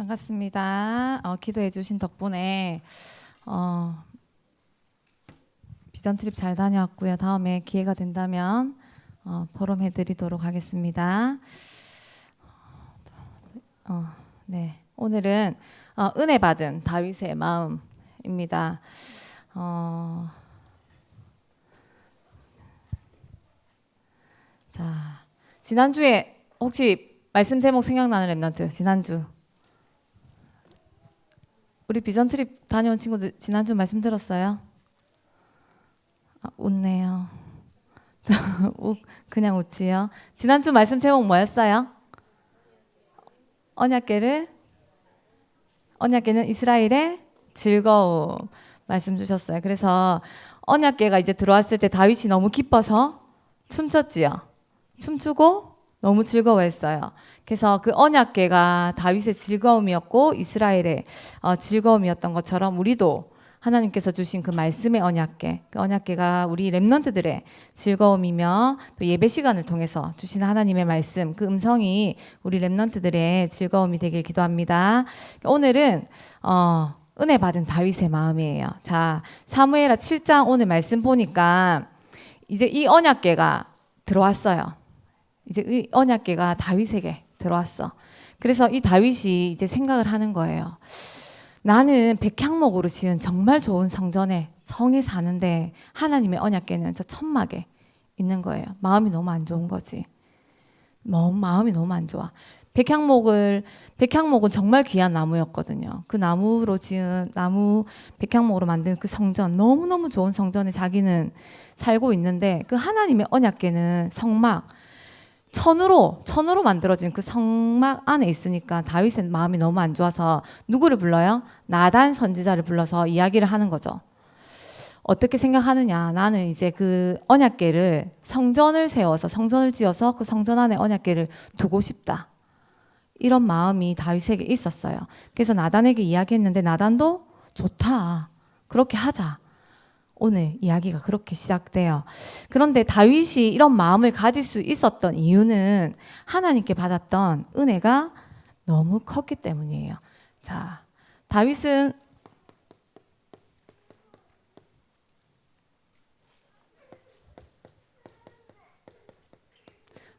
반갑습니다. 어, 기도해 주신 덕분에 어, 비전 트립 잘 다녀왔고요. 다음에 기회가 된다면 어, 포럼해 드리도록 하겠습니다. 어, 네. 오늘은 어, 은혜 받은 다윗의 마음입니다. 어, 자, 지난주에 혹시 말씀 제목 생각나는 랩런트 지난주 우리 비전 트립 다녀온 친구들 지난주 말씀 들었어요? 아, 웃네요. 웃, 그냥 웃지요. 지난주 말씀 제목 뭐였어요? 언약계를 언약계는 이스라엘의 즐거움 말씀 주셨어요. 그래서 언약계가 이제 들어왔을 때 다윗이 너무 기뻐서 춤췄지요. 춤추고 너무 즐거워했어요. 그래서 그 언약계가 다윗의 즐거움이었고 이스라엘의 어, 즐거움이었던 것처럼 우리도 하나님께서 주신 그 말씀의 언약계, 그 언약계가 우리 렘넌트들의 즐거움이며 또 예배 시간을 통해서 주신 하나님의 말씀, 그 음성이 우리 렘넌트들의 즐거움이 되길 기도합니다. 오늘은 어, 은혜 받은 다윗의 마음이에요. 자, 사무엘하 7장 오늘 말씀 보니까 이제 이 언약계가 들어왔어요. 이제 이 언약계가 다윗에게 들어왔어. 그래서 이 다윗이 이제 생각을 하는 거예요. 나는 백향목으로 지은 정말 좋은 성전에 성에 사는데 하나님의 언약계는 저 천막에 있는 거예요. 마음이 너무 안 좋은 거지. 너무 마음이 너무 안 좋아. 백향목을 백향목은 정말 귀한 나무였거든요. 그 나무로 지은 나무 백향목으로 만든 그 성전 너무 너무 좋은 성전에 자기는 살고 있는데 그 하나님의 언약계는 성막 천으로 천으로 만들어진 그 성막 안에 있으니까 다윗의 마음이 너무 안 좋아서 누구를 불러요? 나단 선지자를 불러서 이야기를 하는 거죠. 어떻게 생각하느냐? 나는 이제 그 언약계를 성전을 세워서 성전을 지어서 그 성전 안에 언약계를 두고 싶다. 이런 마음이 다윗에게 있었어요. 그래서 나단에게 이야기했는데 나단도 좋다. 그렇게 하자. 오늘 이야기가 그렇게 시작돼요. 그런데 다윗이 이런 마음을 가질 수 있었던 이유는 하나님께 받았던 은혜가 너무 컸기 때문이에요. 자, 다윗은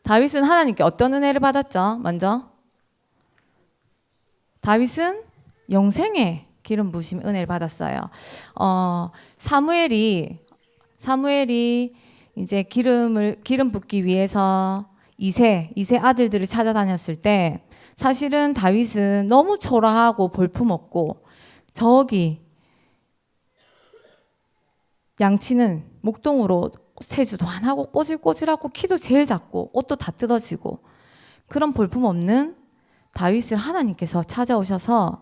다윗은 하나님께 어떤 은혜를 받았죠? 먼저 다윗은 영생의 기름 부심 은혜를 받았어요. 어, 사무엘이 사무엘이 이제 기름을 기름 붓기 위해서 이세 이세 아들들을 찾아다녔을 때 사실은 다윗은 너무 초라하고 볼품없고 저기 양치는 목동으로 세수도 안 하고 꼬질꼬질하고 키도 제일 작고 옷도 다 뜯어지고 그런 볼품 없는 다윗을 하나님께서 찾아오셔서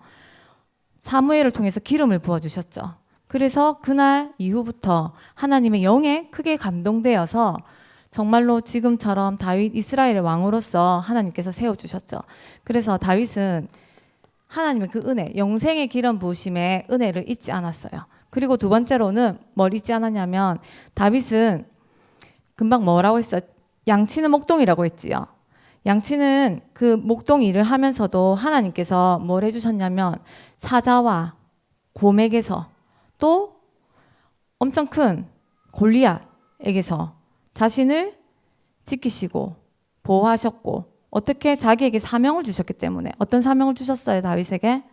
사무엘을 통해서 기름을 부어 주셨죠. 그래서 그날 이후부터 하나님의 영에 크게 감동되어서 정말로 지금처럼 다윗 이스라엘의 왕으로서 하나님께서 세워 주셨죠. 그래서 다윗은 하나님의 그 은혜, 영생의 기름 부으심의 은혜를 잊지 않았어요. 그리고 두 번째로는 뭘 잊지 않았냐면 다윗은 금방 뭐라고 했어? 양치는 목동이라고 했지요. 양치는 그 목동 일을 하면서도 하나님께서 뭘 해주셨냐면 사자와 곰에게서 또 엄청 큰 골리앗에게서 자신을 지키시고 보호하셨고 어떻게 자기에게 사명을 주셨기 때문에 어떤 사명을 주셨어요 다윗에게?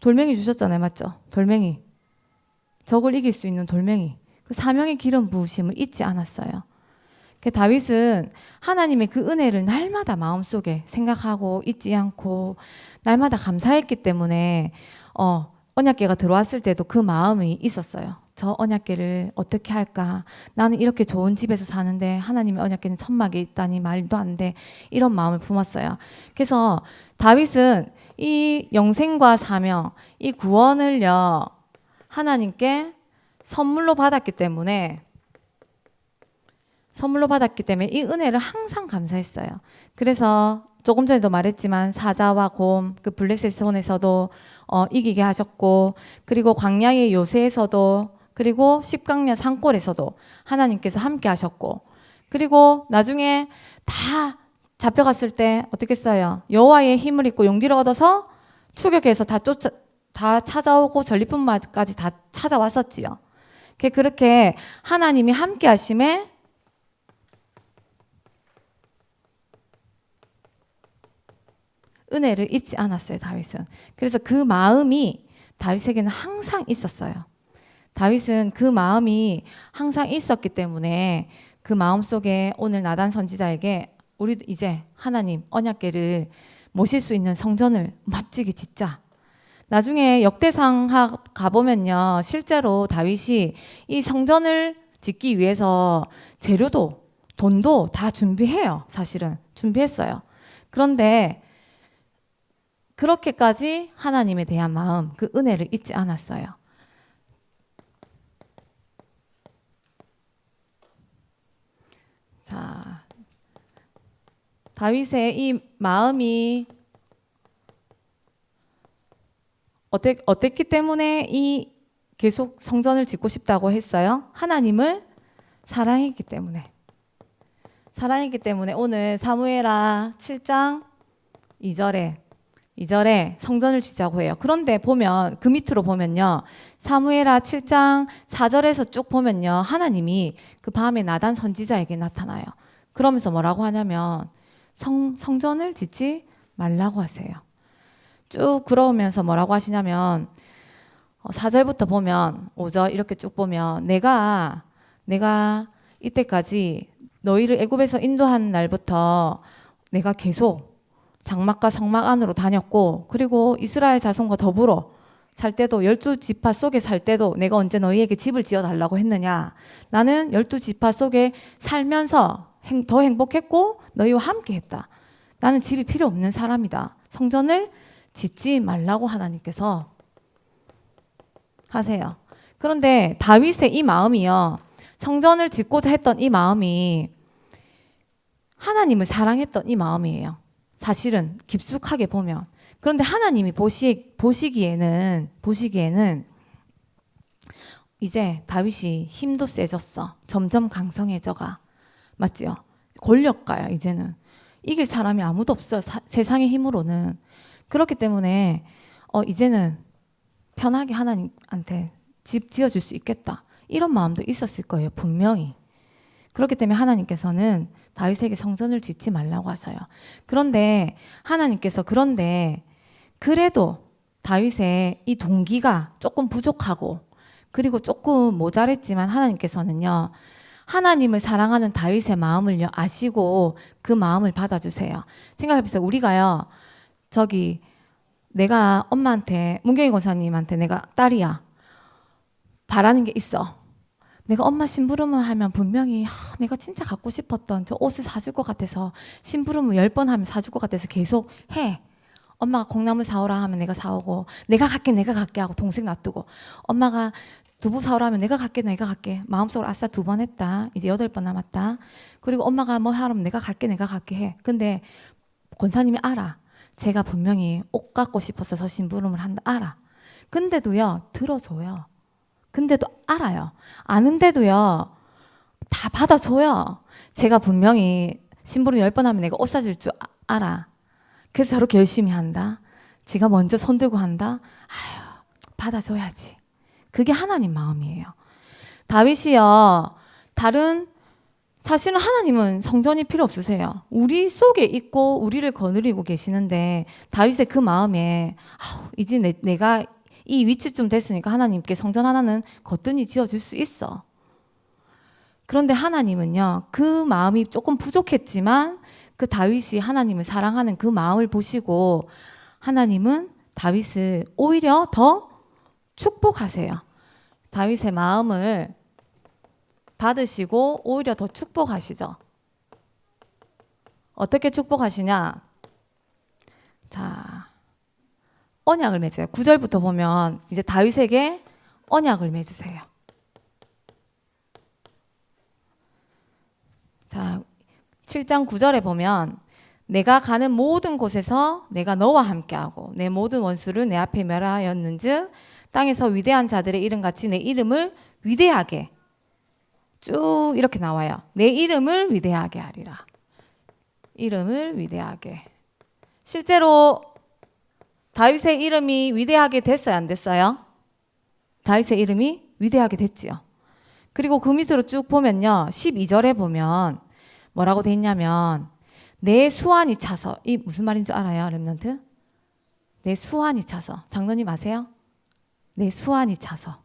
돌멩이 주셨잖아요 맞죠? 돌멩이. 적을 이길 수 있는 돌멩이 그 사명의 기름 부으심을 잊지 않았어요. 그 다윗은 하나님의 그 은혜를 날마다 마음속에 생각하고 잊지 않고 날마다 감사했기 때문에 어, 언약계가 들어왔을 때도 그 마음이 있었어요. 저 언약계를 어떻게 할까? 나는 이렇게 좋은 집에서 사는데 하나님의 언약계는 천막에 있다니 말도 안 돼. 이런 마음을 품었어요. 그래서 다윗은 이 영생과 사명, 이 구원을요, 하나님께 선물로 받았기 때문에 선물로 받았기 때문에 이 은혜를 항상 감사했어요. 그래서 조금 전에도 말했지만 사자와 곰, 그 블레셋 손에서도 어, 이기게 하셨고, 그리고 광야의 요새에서도, 그리고 십강년 산골에서도 하나님께서 함께 하셨고, 그리고 나중에 다 잡혀갔을 때 어떻게 써요? 여호와의 힘을 입고 용기를 얻어서 추격해서 다 쫓아 다 찾아오고 전리품까지 다 찾아왔었지요. 그렇게 하나님이 함께 하심에 은혜를 잊지 않았어요, 다윗은. 그래서 그 마음이 다윗에게는 항상 있었어요. 다윗은 그 마음이 항상 있었기 때문에 그 마음 속에 오늘 나단 선지자에게 우리도 이제 하나님 언약계를 모실 수 있는 성전을 멋지게 짓자. 나중에 역대상 가보면요. 실제로 다윗이 이 성전을 짓기 위해서 재료도 돈도 다 준비해요. 사실은 준비했어요. 그런데 그렇게까지 하나님에 대한 마음, 그 은혜를 잊지 않았어요. 자, 다윗의 이 마음이 어땠, 어땠기 때문에 이 계속 성전을 짓고 싶다고 했어요? 하나님을 사랑했기 때문에. 사랑했기 때문에 오늘 사무엘하 7장 2절에 2절에 성전을 짓자고 해요. 그런데 보면 그 밑으로 보면요. 사무엘하 7장 4절에서 쭉 보면요. 하나님이 그 밤에 나단 선지자에게 나타나요. 그러면서 뭐라고 하냐면 성, 성전을 짓지 말라고 하세요. 쭉 그러면서 뭐라고 하시냐면 4절부터 어, 보면 5절 이렇게 쭉 보면 내가 내가 이때까지 너희를 애굽에서 인도한 날부터 내가 계속 장막과 성막 안으로 다녔고 그리고 이스라엘 자손과 더불어 살 때도 열두 지파 속에 살 때도 내가 언제 너희에게 집을 지어 달라고 했느냐? 나는 열두 지파 속에 살면서 행, 더 행복했고 너희와 함께 했다. 나는 집이 필요 없는 사람이다. 성전을 짓지 말라고 하나님께서 하세요 그런데 다윗의 이 마음이요 성전을 짓고자 했던 이 마음이 하나님을 사랑했던 이 마음이에요 사실은 깊숙하게 보면 그런데 하나님이 보시, 보시기에는 보시기에는 이제 다윗이 힘도 세졌어. 점점 강성해져가. 맞지요? 권력가야 이제는. 이길 사람이 아무도 없어. 사, 세상의 힘으로는. 그렇기 때문에 어 이제는 편하게 하나님한테 집 지어 줄 수 있겠다. 이런 마음도 있었을 거예요. 분명히. 그렇기 때문에 하나님께서는 다윗에게 성전을 짓지 말라고 하셔요. 그런데 하나님께서 그런데 그래도 다윗의 이 동기가 조금 부족하고 그리고 조금 모자랬지만 하나님께서는요. 하나님을 사랑하는 다윗의 마음을요 아시고 그 마음을 받아주세요. 생각해보세요. 우리가요 저기 내가 엄마한테 문경희 권사님한테 내가 딸이야. 바라는 게 있어. 내가 엄마 심부름을 하면 분명히 아, 내가 진짜 갖고 싶었던 저 옷을 사줄 것 같아서 심부름을 열 번 하면 사줄 것 같아서 계속 해. 엄마가 콩나물 사오라 하면 내가 사오고 내가 갈게 내가 갈게 하고 동생 놔두고 엄마가 두부 사오라 하면 내가 갈게 내가 갈게. 마음속으로 아싸 두 번 했다. 이제 여덟 번 남았다. 그리고 엄마가 뭐 하라면 내가 갈게 내가 갈게 해. 근데 권사님이 알아 제가 분명히 옷 갖고 싶어서 저 심부름을 한다 알아 근데도요 들어줘요 근데도 알아요. 아는데도요. 다 받아줘요. 제가 분명히 심부름 열 번 하면 내가 옷 사줄 줄 아, 알아. 그래서 저렇게 열심히 한다. 지가 먼저 손 들고 한다. 아유, 받아줘야지. 그게 하나님 마음이에요. 다윗이요. 다른 사실은 하나님은 성전이 필요 없으세요. 우리 속에 있고 우리를 거느리고 계시는데 다윗의 그 마음에 아우, 이제 내, 내가 이 위치쯤 됐으니까 하나님께 성전 하나는 거뜬히 지어줄 수 있어. 그런데 하나님은요, 그 마음이 조금 부족했지만 그 다윗이 하나님을 사랑하는 그 마음을 보시고 하나님은 다윗을 오히려 더 축복하세요. 다윗의 마음을 받으시고 오히려 더 축복하시죠. 어떻게 축복하시냐? 자, 언약을 맺어요. 9절부터 보면 이제 다윗에게 언약을 맺으세요. 자, 7장 9절에 보면 내가 가는 모든 곳에서 내가 너와 함께하고 내 모든 원수를 내 앞에 멸하였는즉 땅에서 위대한 자들의 이름 같이 내 이름을 위대하게 쭉 이렇게 나와요. 내 이름을 위대하게 하리라. 이름을 위대하게. 실제로 다윗의 이름이 위대하게 됐어요, 안 됐어요? 다윗의 이름이 위대하게 됐지요. 그리고 그 밑으로 쭉 보면요. 12절에 보면 뭐라고 돼 있냐면 내 수완이 차서 이 무슨 말인 줄 알아요, 렘넌트? 내 수완이 차서 장로님 아세요? 내 수완이 차서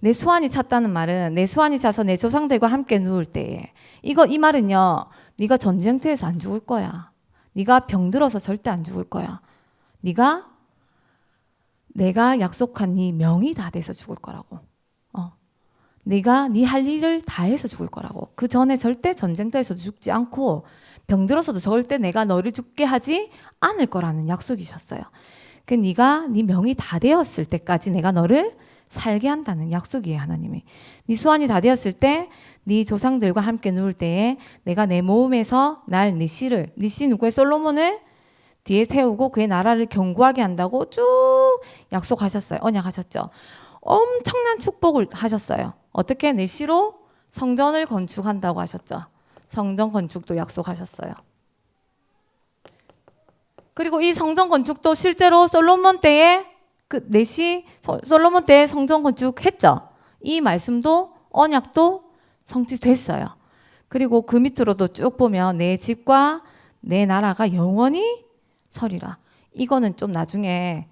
내 수완이 찼다는 말은 내 수완이 차서 내 조상들과 함께 누울 때에 이거 이 말은요. 네가 전쟁터에서 안 죽을 거야. 네가 병들어서 절대 안 죽을 거야. 네가 내가 약속한 네 명이 다 돼서 죽을 거라고. 어. 네가 네 할 일을 다 해서 죽을 거라고. 그 전에 절대 전쟁터에서 죽지 않고 병들어서도 절대 내가 너를 죽게 하지 않을 거라는 약속이셨어요. 그 네가 네 명이 다 되었을 때까지 내가 너를 살게 한다는 약속이에요, 하나님이. 네 수완이 다 되었을 때 네 조상들과 함께 누울 때에 내가 내 몸에서 날 네 씨를 네씨 누구의 솔로몬을 뒤에 세우고 그의 나라를 견고하게 한다고 쭉 약속하셨어요. 언약하셨죠. 엄청난 축복을 하셨어요. 어떻게 내 씨로 성전을 건축한다고 하셨죠. 성전 건축도 약속하셨어요. 그리고 이 성전 건축도 실제로 솔로몬 때에 그 내시 솔로몬 때 성전 건축했죠. 이 말씀도 언약도 성취됐어요. 그리고 그 밑으로도 쭉 보면 내 집과 내 나라가 영원히 서리라. 이거는 좀 나중에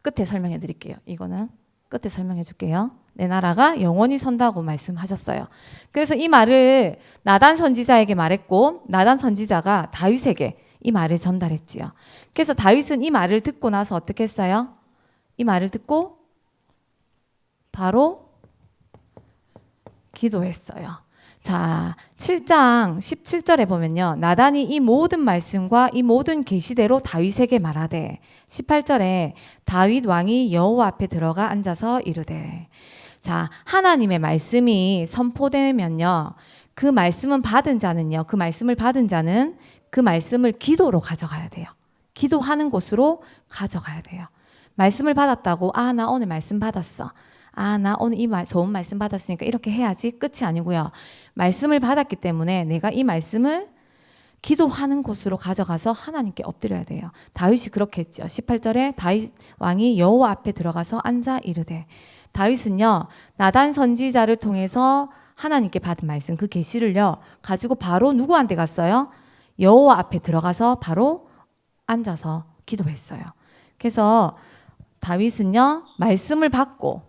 끝에 설명해 드릴게요. 이거는 끝에 설명해 줄게요. 내 나라가 영원히 선다고 말씀하셨어요. 그래서 이 말을 나단 선지자에게 말했고 나단 선지자가 다윗에게 이 말을 전달했지요. 그래서 다윗은 이 말을 듣고 나서 어떻게 했어요? 이 말을 듣고 바로 기도했어요. 자, 7장 17절에 보면요. 나단이 이 모든 말씀과 이 모든 계시대로 다윗에게 말하되 18절에 다윗 왕이 여호와 앞에 들어가 앉아서 이르되 자, 하나님의 말씀이 선포되면요. 그 말씀은 받은 자는요. 그 말씀을 받은 자는 그 말씀을 기도로 가져가야 돼요. 기도하는 곳으로 가져가야 돼요. 말씀을 받았다고 아, 나 오늘 말씀 받았어. 아, 나 오늘 이 말, 좋은 말씀 받았으니까 이렇게 해야지. 끝이 아니고요. 말씀을 받았기 때문에 내가 이 말씀을 기도하는 곳으로 가져가서 하나님께 엎드려야 돼요. 다윗이 그렇게 했죠. 18절에 다윗 왕이 여호와 앞에 들어가서 앉아 이르되 다윗은요. 나단 선지자를 통해서 하나님께 받은 말씀 그 계시를요. 가지고 바로 누구한테 갔어요? 여호와 앞에 들어가서 바로 앉아서 기도했어요. 그래서 다윗은요. 말씀을 받고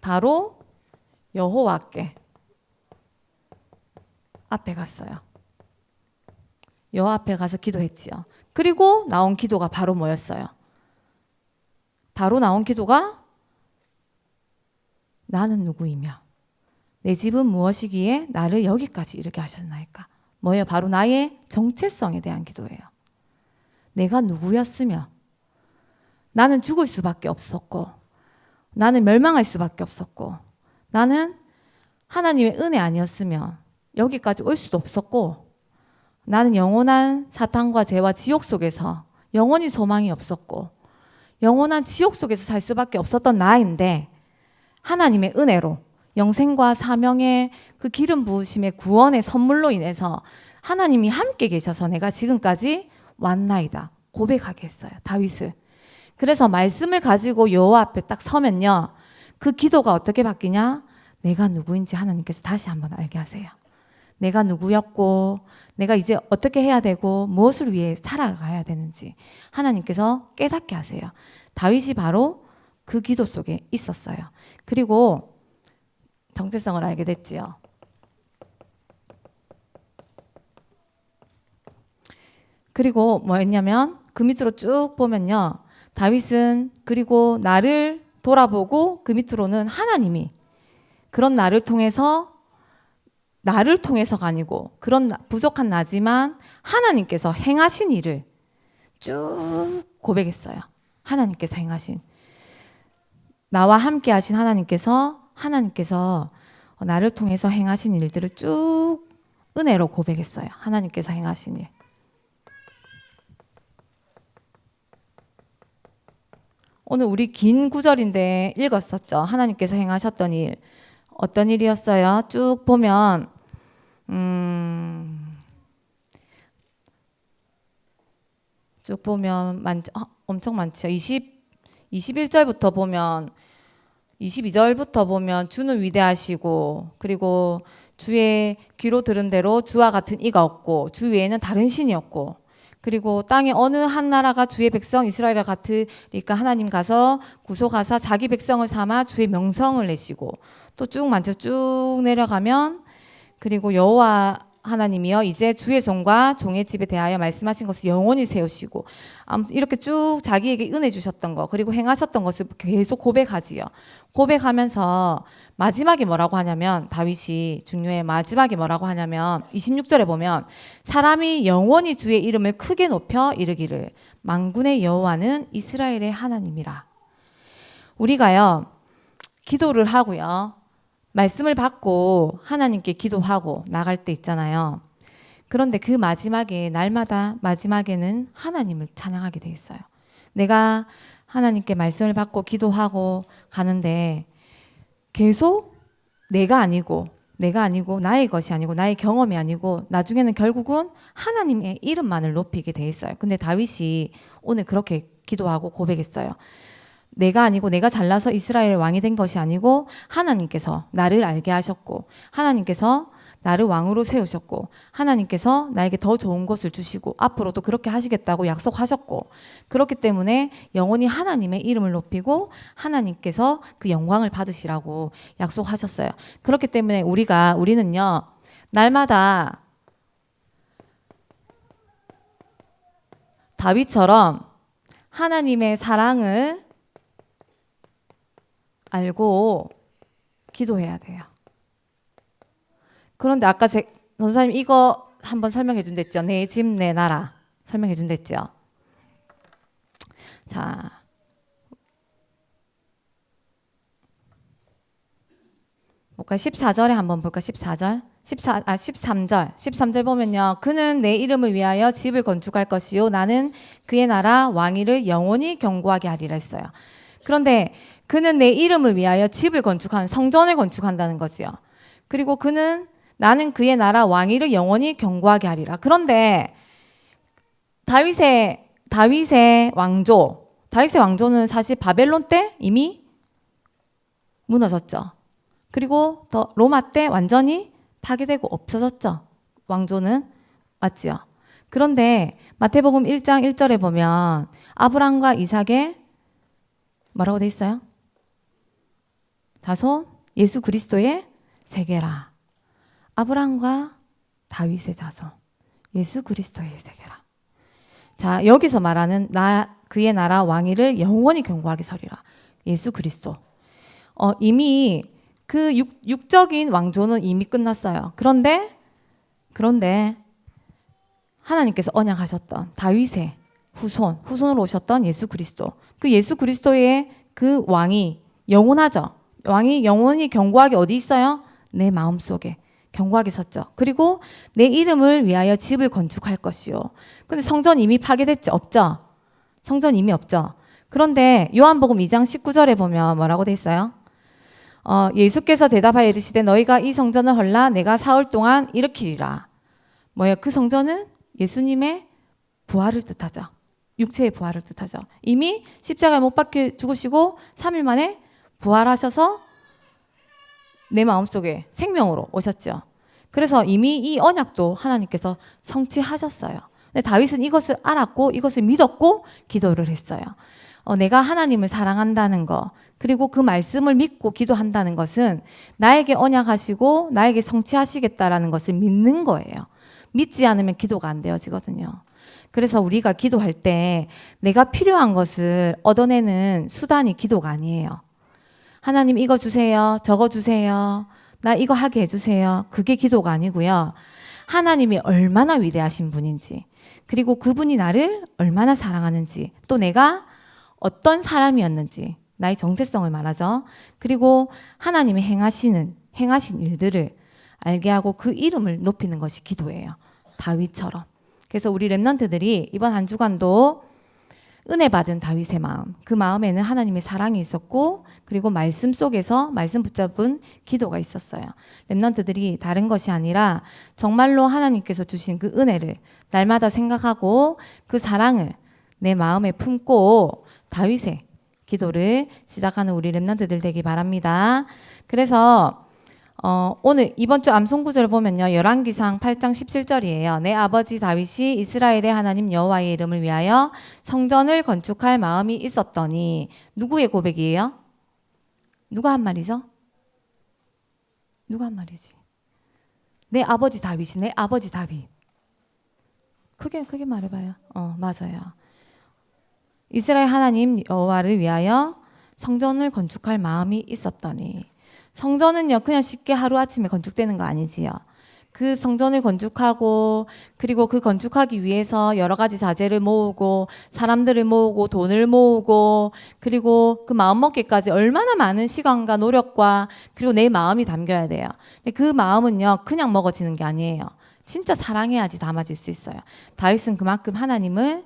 바로 여호와께 앞에 갔어요. 여호와 앞에 가서 기도했지요. 그리고 나온 기도가 바로 뭐였어요? 바로 나온 기도가 나는 누구이며 내 집은 무엇이기에 나를 여기까지 이르게 하셨나이까? 뭐예요? 바로 나의 정체성에 대한 기도예요. 내가 누구였으며 나는 죽을 수밖에 없었고 나는 멸망할 수밖에 없었고 나는 하나님의 은혜 아니었으면 여기까지 올 수도 없었고 나는 영원한 사탄과 죄와 지옥 속에서 영원히 소망이 없었고 영원한 지옥 속에서 살 수밖에 없었던 나인데 하나님의 은혜로 영생과 사명의 그 기름 부으심의 구원의 선물로 인해서 하나님이 함께 계셔서 내가 지금까지 왔나이다 고백하게 했어요 다윗을 그래서 말씀을 가지고 여호와 앞에 딱 서면요. 그 기도가 어떻게 바뀌냐? 내가 누구인지 하나님께서 다시 한번 알게 하세요. 내가 누구였고, 내가 이제 어떻게 해야 되고, 무엇을 위해 살아가야 되는지 하나님께서 깨닫게 하세요. 다윗이 바로 그 기도 속에 있었어요. 그리고 정체성을 알게 됐지요. 그리고 뭐였냐면 그 밑으로 쭉 보면요. 다윗은 그리고 나를 돌아보고 그 밑으로는 하나님이 그런 나를 통해서 나를 통해서가 아니고 그런 부족한 나지만 하나님께서 행하신 일을 쭉 고백했어요. 하나님께서 행하신 나와 함께 하신 하나님께서 하나님께서 나를 통해서 행하신 일들을 쭉 은혜로 고백했어요. 하나님께서 행하신 일. 오늘 우리 긴 구절인데 읽었었죠. 하나님께서 행하셨던 일. 어떤 일이었어요? 쭉 보면 음, 쭉 보면 많, 어, 엄청 많죠. 20, 21절부터 보면 22절부터 보면 주는 위대하시고 그리고 주의 귀로 들은 대로 주와 같은 이가 없고 주 외에는 다른 신이 없고 그리고 땅에 어느 한 나라가 주의 백성 이스라엘과 같으니까 하나님 가서 구속하사 자기 백성을 삼아 주의 명성을 내시고 또쭉 많죠. 쭉 내려가면 그리고 여호와 하나님이여 이제 주의 종과 종의 집에 대하여 말씀하신 것을 영원히 세우시고 아무튼 이렇게 쭉 자기에게 은혜 주셨던 거 그리고 행하셨던 것을 계속 고백하지요. 고백하면서 마지막에 뭐라고 하냐면 다윗이 중요해 마지막에 뭐라고 하냐면 26절에 보면 사람이 영원히 주의 이름을 크게 높여 이르기를 만군의 여호와는 이스라엘의 하나님이라. 우리가요 기도를 하고요 말씀을 받고 하나님께 기도하고 나갈 때 있잖아요. 그런데 그 마지막에 날마다 마지막에는 하나님을 찬양하게 돼 있어요. 내가 하나님께 말씀을 받고 기도하고 가는데 계속 내가 아니고 내가 아니고 나의 것이 아니고 나의 경험이 아니고 나중에는 결국은 하나님의 이름만을 높이게 돼 있어요. 근데 다윗이 오늘 그렇게 기도하고 고백했어요. 내가 아니고 내가 잘나서 이스라엘 왕이 된 것이 아니고 하나님께서 나를 알게 하셨고 하나님께서 나를 왕으로 세우셨고 하나님께서 나에게 더 좋은 것을 주시고 앞으로도 그렇게 하시겠다고 약속하셨고 그렇기 때문에 영원히 하나님의 이름을 높이고 하나님께서 그 영광을 받으시라고 약속하셨어요. 그렇기 때문에 우리가 우리는요 날마다 다윗처럼 하나님의 사랑을 알고 기도해야 돼요. 그런데 아까 제 전사님 이거 한번 설명해 준댔죠. 내 집 내 나라 설명해 준댔죠. 자. 볼까 14절에 한번 볼까 14절 14, 아 13절 13절 보면요 그는 내 이름을 위하여 집을 건축할 것이요 나는 그의 나라 왕위를 영원히 경고하게 하리라 했어요 그런데 그는 내 이름을 위하여 집을 건축한 성전을 건축한다는 거지요 그리고 그는 나는 그의 나라 왕위를 영원히 경고하게 하리라. 그런데 다윗의 다윗의 왕조, 다윗의 왕조는 사실 바벨론 때 이미 무너졌죠. 그리고 더 로마 때 완전히 파괴되고 없어졌죠. 왕조는 맞지요. 그런데 마태복음 1장 1절에 보면 아브람과 이삭의 뭐라고 돼 있어요? 자손 예수 그리스도의 세계라. 아브람과 다윗의 자손, 예수 그리스도의 세계라. 자, 여기서 말하는 나 그의 나라 왕위를 영원히 경고하게 서리라. 예수 그리스도. 어, 이미 그 육, 육적인 왕조는 이미 끝났어요. 그런데 그런데 하나님께서 언약하셨던 다윗의 후손, 후손으로 오셨던 예수 그리스도. 그 예수 그리스도의 그 왕이 영원하죠. 왕이 영원히 경고하게 어디 있어요? 내 마음 속에. 경고하게 섰죠. 그리고 내 이름을 위하여 집을 건축할 것이요. 근데 성전 이미 파괴됐죠? 없죠? 성전 이미 없죠? 그런데 요한복음 2장 19절에 보면 뭐라고 돼 있어요? 어, 예수께서 대답하여 이르시되 너희가 이 성전을 헐라 내가 사흘 동안 일으키리라. 뭐예요? 그 성전은 예수님의 부활을 뜻하죠. 육체의 부활을 뜻하죠. 이미 십자가에 못 박혀 죽으시고 3일 만에 부활하셔서 내 마음속에 생명으로 오셨죠. 그래서 이미 이 언약도 하나님께서 성취하셨어요. 근데 다윗은 이것을 알았고 이것을 믿었고 기도를 했어요. 어, 내가 하나님을 사랑한다는 거, 그리고 그 말씀을 믿고 기도한다는 것은 나에게 언약하시고 나에게 성취하시겠다라는 것을 믿는 거예요. 믿지 않으면 기도가 안 되어지거든요. 그래서 우리가 기도할 때 내가 필요한 것을 얻어내는 수단이 기도가 아니에요. 하나님 이거 주세요. 저거 주세요. 나 이거 하게 해주세요. 그게 기도가 아니고요. 하나님이 얼마나 위대하신 분인지, 그리고 그분이 나를 얼마나 사랑하는지, 또 내가 어떤 사람이었는지, 나의 정체성을 말하죠. 그리고 하나님이 행하시는, 행하신 일들을 알게 하고 그 이름을 높이는 것이 기도예요. 다윗처럼. 그래서 우리 랩런트들이 이번 한 주간도 은혜 받은 다윗의 마음, 그 마음에는 하나님의 사랑이 있었고 그리고 말씀 속에서 말씀 붙잡은 기도가 있었어요. 렘넌트들이 다른 것이 아니라 정말로 하나님께서 주신 그 은혜를 날마다 생각하고 그 사랑을 내 마음에 품고 다윗의 기도를 시작하는 우리 렘넌트들 되기 바랍니다. 그래서 어, 오늘 이번 주 암송 구절을 보면요. 열왕기상 8장 17절이에요. 내 아버지 다윗이 이스라엘의 하나님 여호와의 이름을 위하여 성전을 건축할 마음이 있었더니 누구의 고백이에요? 누가 한 말이죠? 누가 한 말이지? 내 아버지 다윗이 내 아버지 다윗. 크게 크게 말해 봐요. 어 맞아요. 이스라엘 하나님 여호와를 위하여 성전을 건축할 마음이 있었더니 성전은요 그냥 쉽게 하루 아침에 건축되는 거 아니지요. 그 성전을 건축하고 그리고 그 건축하기 위해서 여러 가지 자재를 모으고 사람들을 모으고 돈을 모으고 그리고 그 마음 먹기까지 얼마나 많은 시간과 노력과 그리고 내 마음이 담겨야 돼요. 근데 그 마음은요 그냥 먹어지는 게 아니에요. 진짜 사랑해야지 담아질 수 있어요. 다윗은 그만큼 하나님을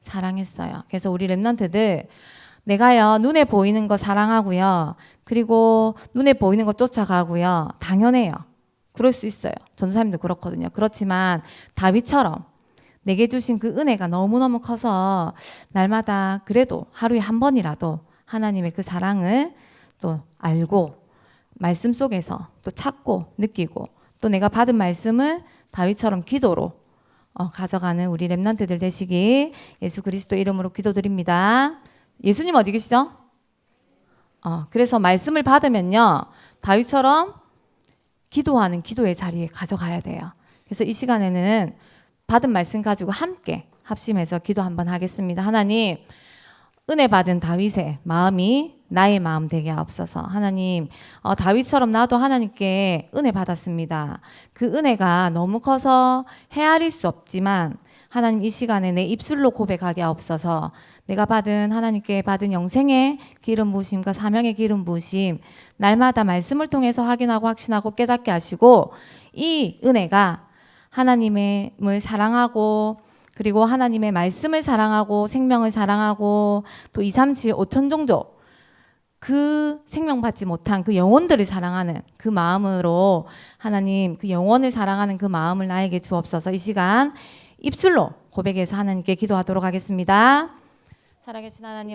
사랑했어요. 그래서 우리 렘넌트들 내가요 눈에 보이는 거 사랑하고요. 그리고 눈에 보이는 거 쫓아가고요. 당연해요. 그럴 수 있어요. 전도사님도 그렇거든요. 그렇지만 다윗처럼 내게 주신 그 은혜가 너무너무 커서 날마다 그래도 하루에 한 번이라도 하나님의 그 사랑을 또 알고 말씀 속에서 또 찾고 느끼고 또 내가 받은 말씀을 다윗처럼 기도로 어, 가져가는 우리 렘넌트들 되시기 예수 그리스도 이름으로 기도드립니다. 예수님 어디 계시죠? 어, 그래서 말씀을 받으면요. 다윗처럼 기도하는 기도의 자리에 가져가야 돼요. 그래서 이 시간에는 받은 말씀 가지고 함께 합심해서 기도 한번 하겠습니다. 하나님, 은혜 받은 다윗의 마음이 나의 마음 되게 하옵소서. 하나님, 어, 다윗처럼 나도 하나님께 은혜 받았습니다. 그 은혜가 너무 커서 헤아릴 수 없지만 하나님 이 시간에 내 입술로 고백하게 하옵소서. 내가 받은 하나님께 받은 영생의 기름 부으심과 사명의 기름 부으심 날마다 말씀을 통해서 확인하고 확신하고 깨닫게 하시고 이 은혜가 하나님을 사랑하고 그리고 하나님의 말씀을 사랑하고 생명을 사랑하고 또 2, 3, 7, 5천 정도 그 생명 받지 못한 그 영혼들을 사랑하는 그 마음으로 하나님 그 영혼을 사랑하는 그 마음을 나에게 주옵소서 이 시간 입술로 고백해서 하나님께 기도하도록 하겠습니다. 살아계신 하나님